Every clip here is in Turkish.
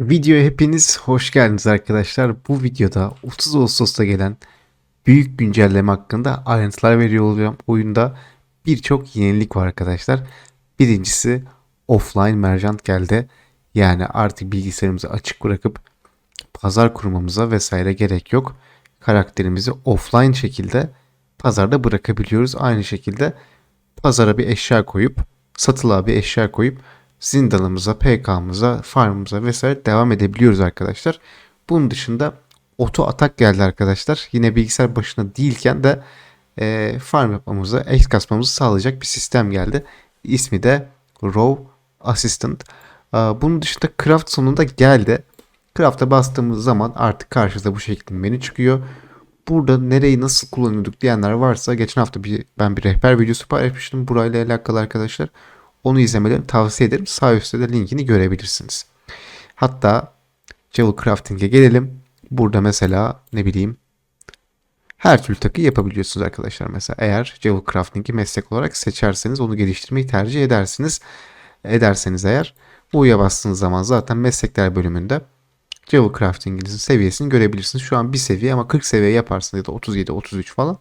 Videoya hepiniz hoş geldiniz arkadaşlar. Bu videoda 30 Ağustos'ta gelen büyük güncelleme hakkında ayrıntılar veriyor olacağım. Oyunda birçok yenilik var arkadaşlar. Birincisi offline merchant geldi. Yani artık bilgisayarımızı açık bırakıp pazar kurmamıza vesaire gerek yok. Karakterimizi offline şekilde pazarda bırakabiliyoruz. Aynı şekilde pazara bir eşya koyup satılığa bir eşya koyup zindanımıza, PK'mıza, farmımıza vesaire devam edebiliyoruz arkadaşlar. Bunun dışında oto atak geldi arkadaşlar. Yine bilgisayar başında değilken de e, farm yapmamızı, X kasmamızı sağlayacak bir sistem geldi. İsmi de Row Assistant. E, bunun dışında Craft sonunda geldi. Craft'a bastığımız zaman artık karşınıza bu şekilde menü çıkıyor. Burada nereyi nasıl kullanıyorduk diyenler varsa geçen hafta bir, ben bir rehber videosu paylaşmıştım burayla alakalı arkadaşlar. Onu izlemelerini tavsiye ederim. Sağ üstte de linkini görebilirsiniz. Hatta Jewel Crafting'e gelelim. Burada mesela ne bileyim her türlü takı yapabiliyorsunuz arkadaşlar. Mesela eğer Jewel Crafting'i meslek olarak seçerseniz onu geliştirmeyi tercih edersiniz. Ederseniz eğer U'ya bastığınız zaman zaten meslekler bölümünde Jewel Crafting'inizin seviyesini görebilirsiniz. Şu an bir seviye ama 40 seviye yaparsınız ya da 37, 33 falan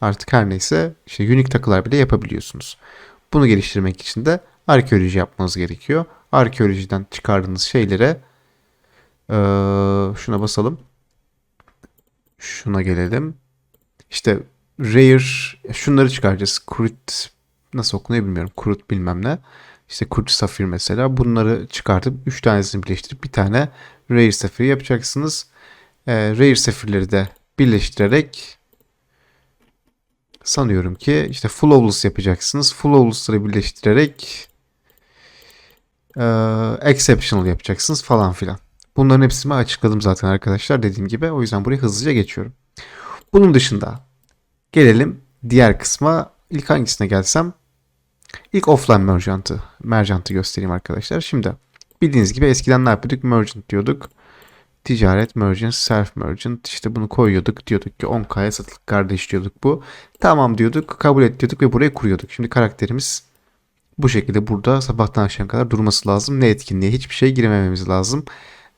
artık her neyse işte unique takılar bile yapabiliyorsunuz. Bunu geliştirmek için de arkeoloji yapmanız gerekiyor. Arkeolojiden çıkardığınız şeylere ee, şuna basalım. Şuna gelelim. İşte rare şunları çıkaracağız. Kurut nasıl okunuyor bilmiyorum. Kurut bilmem ne. İşte kurt safir mesela. Bunları çıkartıp 3 tanesini birleştirip bir tane rare safir yapacaksınız. Ee, rare safirleri de birleştirerek sanıyorum ki işte flawless yapacaksınız. Flawless'ları birleştirerek e, exceptional yapacaksınız falan filan. Bunların hepsini açıkladım zaten arkadaşlar dediğim gibi. O yüzden buraya hızlıca geçiyorum. Bunun dışında gelelim diğer kısma. İlk hangisine gelsem ilk offline merchant'ı merchant'ı göstereyim arkadaşlar. Şimdi bildiğiniz gibi eskiden ne yapıyorduk? Merchant diyorduk ticaret merchant, self merchant işte bunu koyuyorduk. Diyorduk ki 10K'ya satılık kardeş diyorduk bu. Tamam diyorduk, kabul et diyorduk ve buraya kuruyorduk. Şimdi karakterimiz bu şekilde burada sabahtan akşam kadar durması lazım. Ne etkinliğe hiçbir şey giremememiz lazım.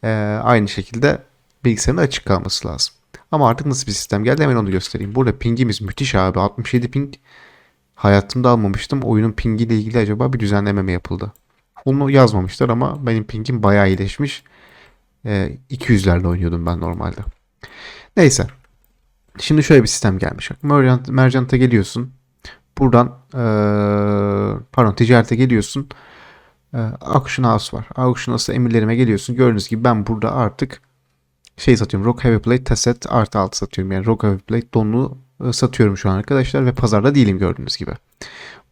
Ee, aynı şekilde bilgisayarın açık kalması lazım. Ama artık nasıl bir sistem geldi hemen onu göstereyim. Burada pingimiz müthiş abi. 67 ping hayatımda almamıştım. Oyunun pingiyle ilgili acaba bir düzenleme mi yapıldı? Onu yazmamışlar ama benim pingim bayağı iyileşmiş. E, 200'lerle oynuyordum ben normalde. Neyse. Şimdi şöyle bir sistem gelmiş. Merchant, Merchant'a geliyorsun. Buradan e, pardon ticarete geliyorsun. E, Auction House var. Auction House'a emirlerime geliyorsun. Gördüğünüz gibi ben burada artık şey satıyorum. Rock Heavy Plate Tasset artı alt satıyorum. Yani Rock Heavy Plate donunu e, satıyorum şu an arkadaşlar ve pazarda değilim gördüğünüz gibi.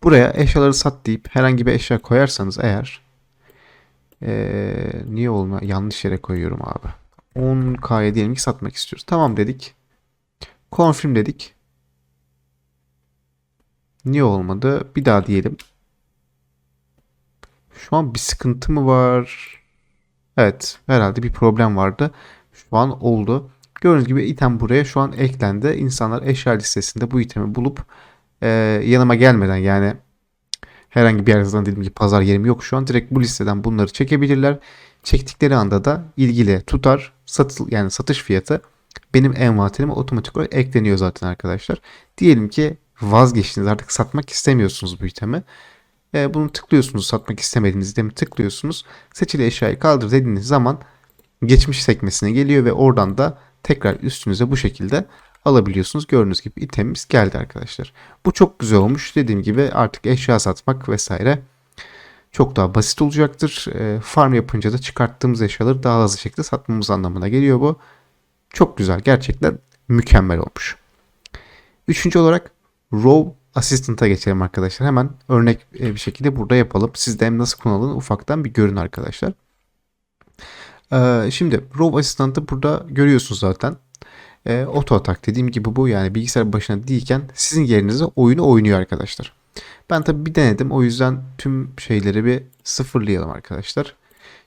Buraya eşyaları sat deyip herhangi bir eşya koyarsanız eğer ee, niye olma yanlış yere koyuyorum abi. 10K'ya diyelim ki satmak istiyoruz. Tamam dedik. Confirm dedik. Niye olmadı? Bir daha diyelim. Şu an bir sıkıntı mı var? Evet. Herhalde bir problem vardı. Şu an oldu. Gördüğünüz gibi item buraya şu an eklendi. İnsanlar eşya listesinde bu itemi bulup e, yanıma gelmeden yani herhangi bir yerden dedim ki pazar yerim yok şu an. Direkt bu listeden bunları çekebilirler. Çektikleri anda da ilgili tutar satıl yani satış fiyatı benim envanterime otomatik olarak ekleniyor zaten arkadaşlar. Diyelim ki vazgeçtiniz artık satmak istemiyorsunuz bu itemi. E, bunu tıklıyorsunuz satmak istemediğiniz itemi tıklıyorsunuz. Seçili eşyayı kaldır dediğiniz zaman geçmiş sekmesine geliyor ve oradan da tekrar üstünüze bu şekilde alabiliyorsunuz. Gördüğünüz gibi itemimiz geldi arkadaşlar. Bu çok güzel olmuş. Dediğim gibi artık eşya satmak vesaire çok daha basit olacaktır. E, farm yapınca da çıkarttığımız eşyaları daha hızlı şekilde satmamız anlamına geliyor bu. Çok güzel. Gerçekten mükemmel olmuş. Üçüncü olarak Row Assistant'a geçelim arkadaşlar. Hemen örnek e, bir şekilde burada yapalım. Siz de hem nasıl kullanıldığını ufaktan bir görün arkadaşlar. Ee, şimdi Row Assistant'ı burada görüyorsunuz zaten. E, oto atak dediğim gibi bu yani bilgisayar başına değilken sizin yerinize oyunu oynuyor arkadaşlar. Ben tabi bir denedim o yüzden tüm şeyleri bir sıfırlayalım arkadaşlar.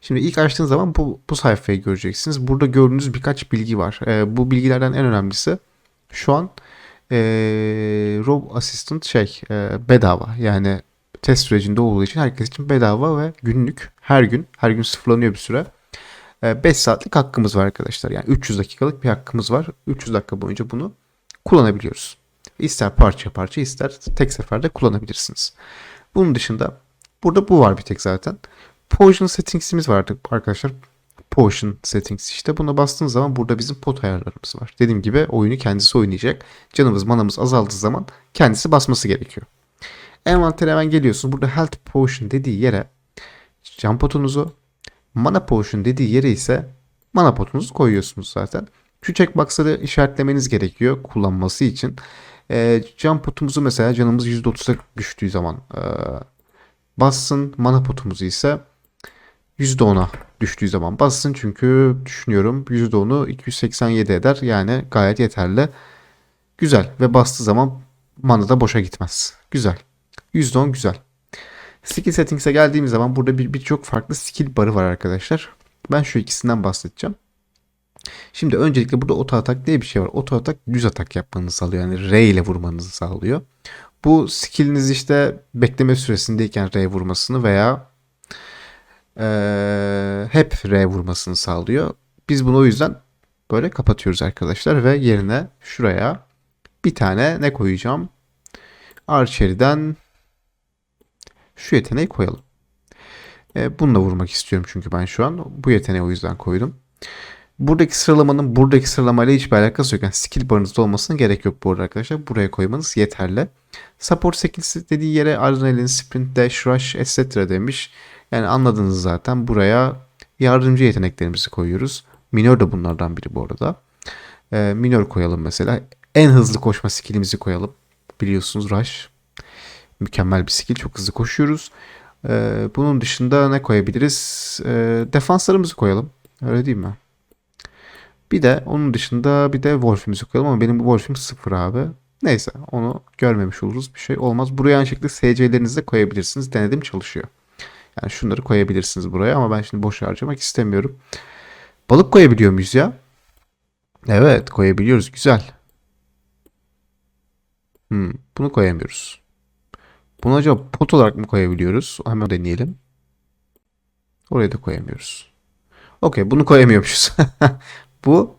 Şimdi ilk açtığınız zaman bu, bu sayfayı göreceksiniz. Burada gördüğünüz birkaç bilgi var. E, bu bilgilerden en önemlisi şu an e, Rob Assistant şey e, bedava. Yani test sürecinde olduğu için herkes için bedava ve günlük her gün her gün sıfırlanıyor bir süre. 5 saatlik hakkımız var arkadaşlar. Yani 300 dakikalık bir hakkımız var. 300 dakika boyunca bunu kullanabiliyoruz. İster parça parça ister tek seferde kullanabilirsiniz. Bunun dışında burada bu var bir tek zaten. Potion settings'imiz vardı arkadaşlar. Potion settings işte. Buna bastığınız zaman burada bizim pot ayarlarımız var. Dediğim gibi oyunu kendisi oynayacak. Canımız manamız azaldığı zaman kendisi basması gerekiyor. Envantere hemen geliyorsunuz. Burada health potion dediği yere can potunuzu, mana potion dediği yere ise mana potunuzu koyuyorsunuz zaten. Şu checkbox'ları işaretlemeniz gerekiyor kullanması için. E, can potumuzu mesela canımız %30'a düştüğü zaman e, bassın. Mana potumuzu ise %10'a düştüğü zaman bassın. Çünkü düşünüyorum %10'u 287 eder. Yani gayet yeterli. Güzel ve bastığı zaman mana da boşa gitmez. Güzel. %10 güzel. Skill settings'e geldiğimiz zaman burada bir birçok farklı skill barı var arkadaşlar. Ben şu ikisinden bahsedeceğim. Şimdi öncelikle burada auto atak diye bir şey var. Auto atak düz atak yapmanızı sağlıyor. Yani R ile vurmanızı sağlıyor. Bu skilliniz işte bekleme süresindeyken R vurmasını veya eee, hep R vurmasını sağlıyor. Biz bunu o yüzden böyle kapatıyoruz arkadaşlar ve yerine şuraya bir tane ne koyacağım? Archer'den şu yeteneği koyalım. E, bununla vurmak istiyorum çünkü ben şu an. Bu yeteneği o yüzden koydum. Buradaki sıralamanın buradaki sıralamayla hiçbir alakası yok. Yani skill barınızda olmasına gerek yok bu arada arkadaşlar. Buraya koymanız yeterli. Support skills dediği yere adrenalin, sprint, dash, rush, etc. demiş. Yani anladınız zaten. Buraya yardımcı yeteneklerimizi koyuyoruz. Minor da bunlardan biri bu arada. E, minor koyalım mesela. En hızlı koşma skillimizi koyalım. Biliyorsunuz rush. Mükemmel bir skill. Çok hızlı koşuyoruz. Ee, bunun dışında ne koyabiliriz? Ee, defanslarımızı koyalım. Öyle değil mi? Bir de onun dışında bir de Wolf'imizi koyalım ama benim bu Wolf'im sıfır abi. Neyse onu görmemiş oluruz. Bir şey olmaz. Buraya aynı şekilde SC'lerinizi de koyabilirsiniz. Denedim çalışıyor. Yani şunları koyabilirsiniz buraya ama ben şimdi boş harcamak istemiyorum. Balık koyabiliyor muyuz ya? Evet koyabiliyoruz. Güzel. Hmm, bunu koyamıyoruz. Bunu acaba pot olarak mı koyabiliyoruz? Hemen deneyelim. Oraya da koyamıyoruz. Okey bunu koyamıyormuşuz. Bu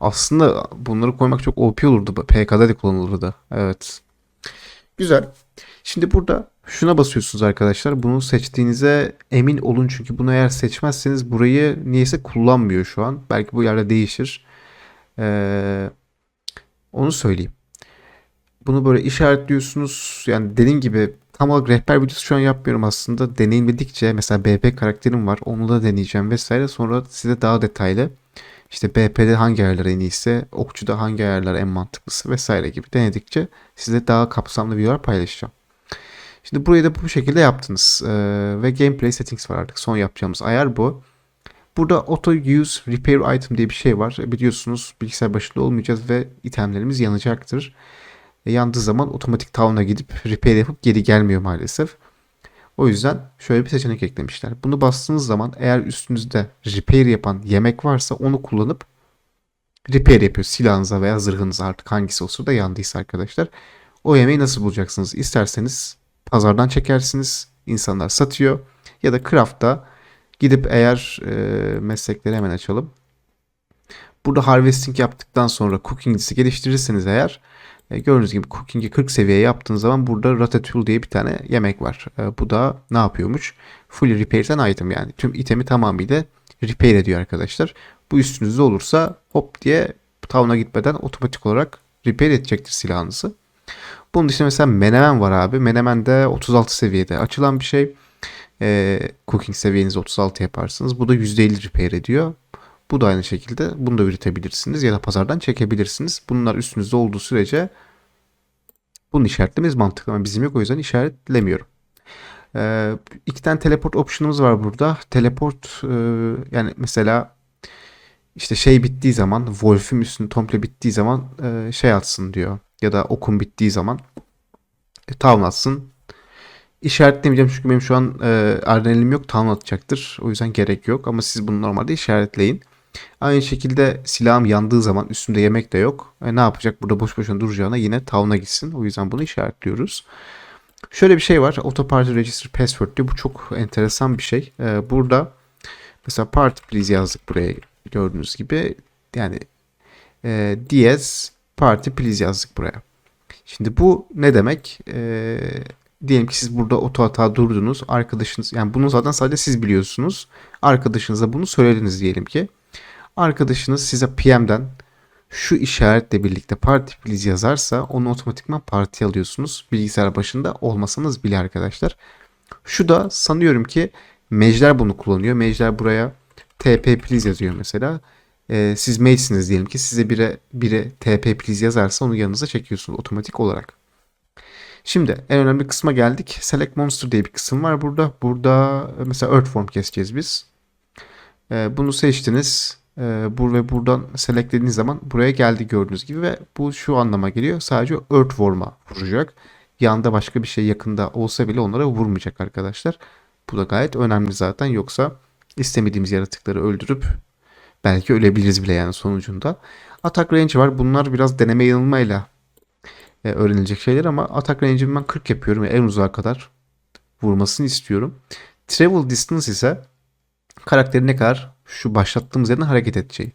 aslında bunları koymak çok OP olurdu. PK'da da kullanılırdı. Evet. Güzel. Şimdi burada şuna basıyorsunuz arkadaşlar. Bunu seçtiğinize emin olun. Çünkü bunu eğer seçmezseniz burayı niyeyse kullanmıyor şu an. Belki bu yerde değişir. Ee, onu söyleyeyim. Bunu böyle işaretliyorsunuz. Yani dediğim gibi tam olarak rehber videosu şu an yapmıyorum aslında. Deneyimledikçe mesela BP karakterim var. Onu da deneyeceğim vesaire. Sonra size daha detaylı işte BP'de hangi ayarlar en iyisi, okçuda hangi ayarlar en mantıklısı vesaire gibi denedikçe size daha kapsamlı videolar paylaşacağım. Şimdi burayı da bu şekilde yaptınız. Ee, ve gameplay settings var artık. Son yapacağımız ayar bu. Burada auto use repair item diye bir şey var. Biliyorsunuz bilgisayar başında olmayacağız ve itemlerimiz yanacaktır. E, yandığı zaman otomatik town'a gidip repair yapıp geri gelmiyor maalesef. O yüzden şöyle bir seçenek eklemişler. Bunu bastığınız zaman eğer üstünüzde repair yapan yemek varsa onu kullanıp repair yapıyor. Silahınıza veya zırhınıza artık hangisi olsa da yandıysa arkadaşlar. O yemeği nasıl bulacaksınız? İsterseniz pazardan çekersiniz. İnsanlar satıyor. Ya da craft'ta gidip eğer e, meslekleri hemen açalım. Burada harvesting yaptıktan sonra cooking'si geliştirirseniz eğer e, gördüğünüz gibi cooking'i 40 seviye yaptığınız zaman burada ratatouille diye bir tane yemek var. E, bu da ne yapıyormuş? Fully repairs an item yani tüm itemi tamamıyla repair ediyor arkadaşlar. Bu üstünüzde olursa hop diye town'a gitmeden otomatik olarak repair edecektir silahınızı. Bunun dışında mesela menemen var abi. Menemen de 36 seviyede açılan bir şey. E, cooking seviyenizi 36 yaparsınız. Bu da %50 repair ediyor. Bu da aynı şekilde bunu da üretebilirsiniz ya da pazardan çekebilirsiniz. Bunlar üstünüzde olduğu sürece bunu işaretlememiz mantıklı ama bizim yok o yüzden işaretlemiyorum. Ee, iki tane teleport option'ımız var burada. Teleport e, yani mesela işte şey bittiği zaman Wolf'üm üstünü komple bittiği zaman e, şey atsın diyor. Ya da okum bittiği zaman e, town atsın. İşaretlemeyeceğim çünkü benim şu an e, adrenalinim yok. Town atacaktır. O yüzden gerek yok. Ama siz bunu normalde işaretleyin. Aynı şekilde silahım yandığı zaman üstümde yemek de yok. E, ne yapacak? Burada boş boşuna duracağına yine town'a gitsin. O yüzden bunu işaretliyoruz. Şöyle bir şey var. Auto Party Register Password diyor. Bu çok enteresan bir şey. Ee, burada mesela party please yazdık buraya gördüğünüz gibi. Yani e, DS party please yazdık buraya. Şimdi bu ne demek? Ee, diyelim ki siz burada oto hata durdunuz. Arkadaşınız yani bunu zaten sadece siz biliyorsunuz. Arkadaşınıza bunu söylediniz diyelim ki. Arkadaşınız size PM'den şu işaretle birlikte party please yazarsa onu otomatikman partiye alıyorsunuz. Bilgisayar başında olmasanız bile arkadaşlar. Şu da sanıyorum ki Mejder bunu kullanıyor. Mejder buraya TP please yazıyor mesela. Ee, siz mailsiniz diyelim ki size bire, bire TP please yazarsa onu yanınıza çekiyorsunuz otomatik olarak. Şimdi en önemli kısma geldik. Select Monster diye bir kısım var burada. Burada mesela Earthworm keseceğiz biz. Ee, bunu seçtiniz. Ee, bur ve buradan select dediğiniz zaman buraya geldi gördüğünüz gibi ve bu şu anlama geliyor. Sadece Earthworm'a vuracak. Yanında başka bir şey yakında olsa bile onlara vurmayacak arkadaşlar. Bu da gayet önemli zaten. Yoksa istemediğimiz yaratıkları öldürüp belki ölebiliriz bile yani sonucunda. Atak range var. Bunlar biraz deneme yanılmayla e, öğrenilecek şeyler ama atak range'imi ben 40 yapıyorum en uzağa kadar vurmasını istiyorum. Travel distance ise karakteri ne kadar şu başlattığımız yerden hareket edeceği.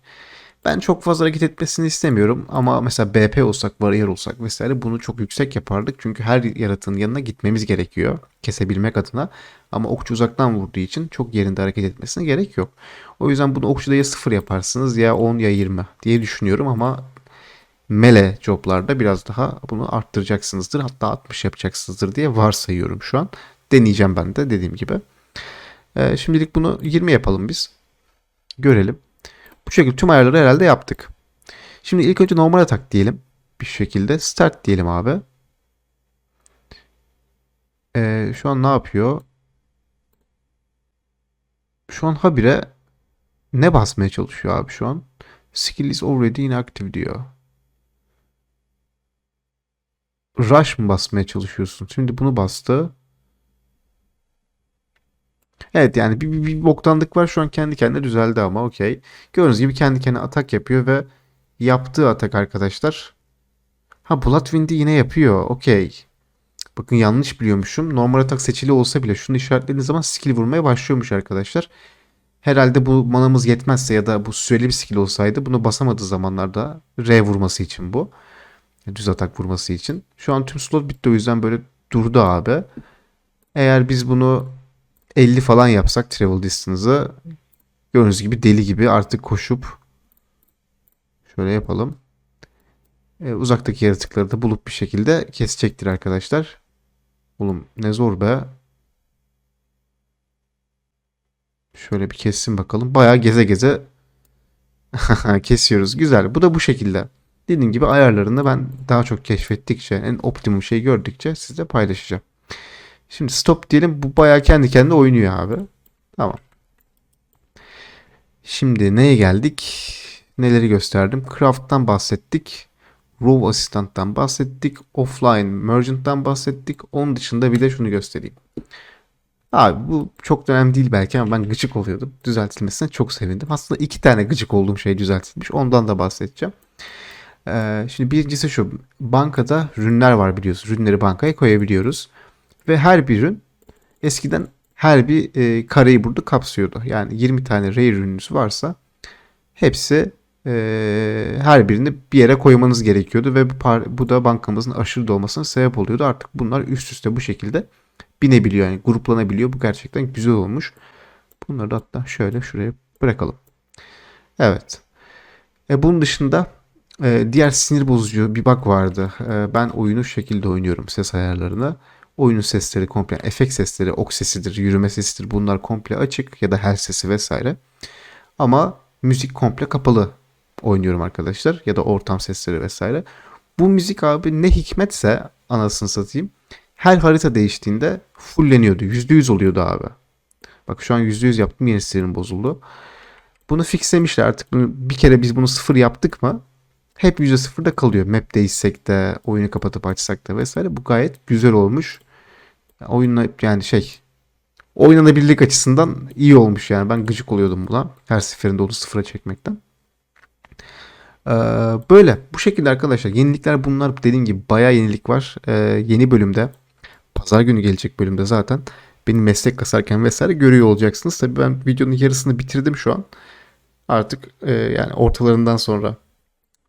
Ben çok fazla hareket etmesini istemiyorum ama mesela BP olsak, bariyer olsak vesaire bunu çok yüksek yapardık. Çünkü her yaratığın yanına gitmemiz gerekiyor kesebilmek adına. Ama okçu uzaktan vurduğu için çok yerinde hareket etmesine gerek yok. O yüzden bunu okçuda ya 0 yaparsınız ya 10 ya 20 diye düşünüyorum ama mele joblarda biraz daha bunu arttıracaksınızdır. Hatta 60 yapacaksınızdır diye varsayıyorum şu an. Deneyeceğim ben de dediğim gibi. Ee, şimdilik bunu 20 yapalım biz. Görelim. Bu şekilde tüm ayarları herhalde yaptık. Şimdi ilk önce normal atak diyelim. Bir şekilde start diyelim abi. Ee, şu an ne yapıyor? Şu an habire ne basmaya çalışıyor abi şu an? Skill is already inactive diyor. Rush mı basmaya çalışıyorsun? Şimdi bunu bastı. Evet yani bir, bir, bir boktanlık var şu an kendi kendine düzeldi ama okey. Gördüğünüz gibi kendi kendine atak yapıyor ve yaptığı atak arkadaşlar. Ha Bloodwind'i yine yapıyor. Okey. Bakın yanlış biliyormuşum. Normal atak seçili olsa bile şunu işaretlediğiniz zaman skill vurmaya başlıyormuş arkadaşlar. Herhalde bu manamız yetmezse ya da bu süreli bir skill olsaydı bunu basamadığı zamanlarda R vurması için bu. Düz atak vurması için. Şu an tüm slot bitti o yüzden böyle durdu abi. Eğer biz bunu 50 falan yapsak travel distance'ı gördüğünüz gibi deli gibi artık koşup şöyle yapalım. E, uzaktaki yaratıkları da bulup bir şekilde kesecektir arkadaşlar. Oğlum ne zor be. Şöyle bir kessin bakalım. Bayağı geze geze kesiyoruz. Güzel. Bu da bu şekilde. Dediğim gibi ayarlarını ben daha çok keşfettikçe, en optimum şey gördükçe sizle paylaşacağım. Şimdi stop diyelim. Bu bayağı kendi kendine oynuyor abi. Tamam. Şimdi neye geldik? Neleri gösterdim? Craft'tan bahsettik. Row Assistant'tan bahsettik. Offline Merchant'tan bahsettik. Onun dışında bir de şunu göstereyim. Abi bu çok önemli değil belki ama ben gıcık oluyordum. Düzeltilmesine çok sevindim. Aslında iki tane gıcık olduğum şey düzeltilmiş. Ondan da bahsedeceğim. Ee, şimdi birincisi şu. Bankada ürünler var biliyorsunuz. Ürünleri bankaya koyabiliyoruz. Ve her bir ürün eskiden her bir e, kareyi burada kapsıyordu. Yani 20 tane rare ürününüz varsa hepsi e, her birini bir yere koymanız gerekiyordu ve bu, par- bu da bankamızın aşırı dolmasına sebep oluyordu. Artık bunlar üst üste bu şekilde binebiliyor yani gruplanabiliyor. Bu gerçekten güzel olmuş. Bunları da hatta şöyle şuraya bırakalım. Evet. E, bunun dışında e, diğer sinir bozucu bir bug vardı. E, ben oyunu şekilde oynuyorum ses ayarlarını. Oyunun sesleri komple, efekt sesleri, ok sesidir, yürüme sesidir bunlar komple açık ya da her sesi vesaire. Ama müzik komple kapalı oynuyorum arkadaşlar ya da ortam sesleri vesaire. Bu müzik abi ne hikmetse anasını satayım. Her harita değiştiğinde fulleniyordu. %100 oluyordu abi. Bak şu an %100 yaptım yeni sinirim bozuldu. Bunu fixlemişler artık. Bir kere biz bunu sıfır yaptık mı hep %0'da kalıyor. Map değişsek de oyunu kapatıp açsak da vesaire. Bu gayet güzel olmuş. Oyunla yani şey oynanabilirlik açısından iyi olmuş yani. Ben gıcık oluyordum buna. Her seferinde onu sıfıra çekmekten. Ee, böyle. Bu şekilde arkadaşlar. Yenilikler bunlar. Dediğim gibi bayağı yenilik var. Ee, yeni bölümde pazar günü gelecek bölümde zaten benim meslek kasarken vesaire görüyor olacaksınız. Tabii ben videonun yarısını bitirdim şu an. Artık e, yani ortalarından sonra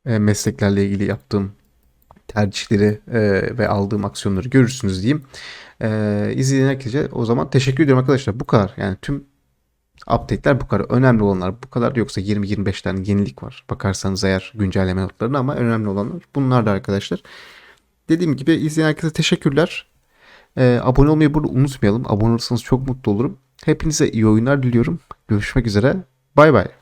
e, mesleklerle ilgili yaptığım tercihleri e, ve aldığım aksiyonları görürsünüz diyeyim. E, izleyen herkese o zaman teşekkür ediyorum arkadaşlar. Bu kadar. Yani tüm update'ler bu kadar. Önemli olanlar bu kadar. Yoksa 20-25 tane yenilik var. Bakarsanız eğer güncelleme notlarına ama önemli olanlar bunlar da arkadaşlar. Dediğim gibi izleyen herkese teşekkürler. E, abone olmayı burada unutmayalım. Abone olursanız çok mutlu olurum. Hepinize iyi oyunlar diliyorum. Görüşmek üzere. Bay bay.